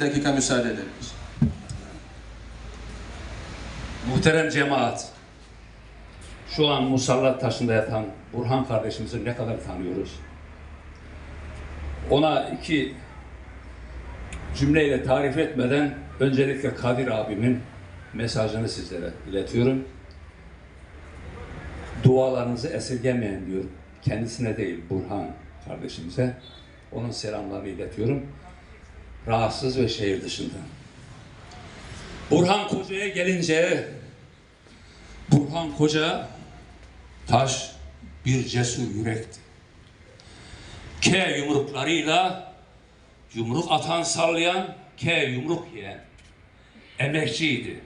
Bir dakika müsaade ederiz. Muhterem cemaat, şu an musallat taşında yatan Burhan kardeşimizi ne kadar tanıyoruz? Ona iki cümleyle tarif etmeden öncelikle Kadir abimin mesajını sizlere iletiyorum. Dualarınızı esirgemeyin diyor. Kendisine değil Burhan kardeşimize. Onun selamlarını iletiyorum. Rahatsız ve şehir dışında. Burhan Koca'ya gelince Burhan Koca taş bir cesur yürekti. K yumruklarıyla yumruk atan sallayan, K yumruk yiyen emekçiydi.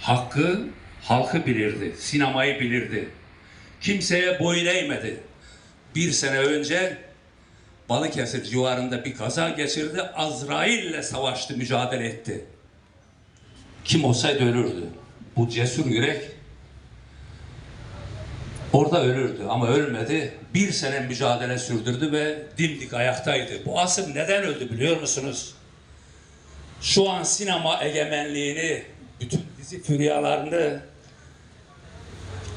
Hakkı, halkı bilirdi, sinemayı bilirdi. Kimseye boyun eğmedi. Bir sene önce Balıkesir civarında bir kaza geçirdi. Azrail'le savaştı, mücadele etti. Kim olsaydı ölürdü. Bu cesur yürek orada ölürdü ama ölmedi. Bir sene mücadele sürdürdü ve dimdik ayaktaydı. Bu asım neden öldü biliyor musunuz? Şu an sinema egemenliğini, bütün dizi füryalarını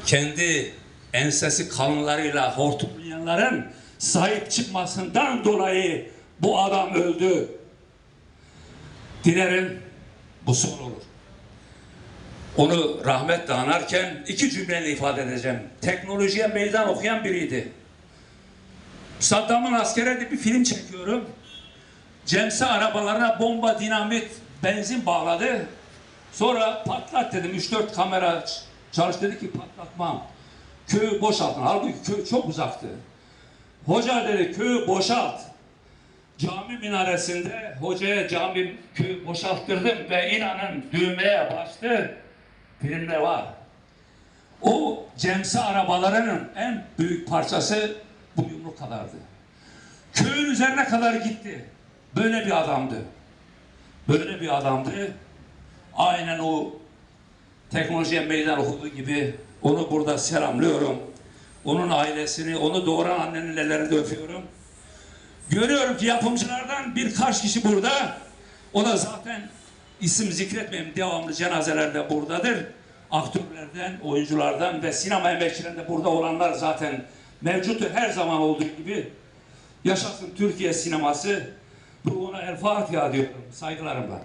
kendi ensesi kanlarıyla hortumlayanların sahip çıkmasından dolayı bu adam öldü. Dilerim bu son olur. Onu rahmetle anarken iki cümleyle ifade edeceğim. Teknolojiye meydan okuyan biriydi. Saddam'ın askere bir film çekiyorum. Cemse arabalarına bomba, dinamit, benzin bağladı. Sonra patlat dedim. 3-4 kamera çalış dedi ki patlatmam. Köyü boşaltın. Halbuki köy çok uzaktı. Hoca dedi köyü boşalt. Cami minaresinde hocaya cami köyü boşalttırdım ve inanın düğmeye bastı. Filmde var. O cemse arabalarının en büyük parçası bu yumruk kadardı. Köyün üzerine kadar gitti. Böyle bir adamdı. Böyle bir adamdı. Aynen o teknolojiye meydan okuduğu gibi onu burada selamlıyorum. Onun ailesini, onu doğuran annenin de öpüyorum. Görüyorum ki yapımcılardan birkaç kişi burada. O da zaten isim zikretmeyeyim devamlı cenazelerde buradadır. Aktörlerden, oyunculardan ve sinema emekçilerinde burada olanlar zaten mevcuttur her zaman olduğu gibi. Yaşasın Türkiye sineması. Bu ona El Fatiha diyorum saygılarımla.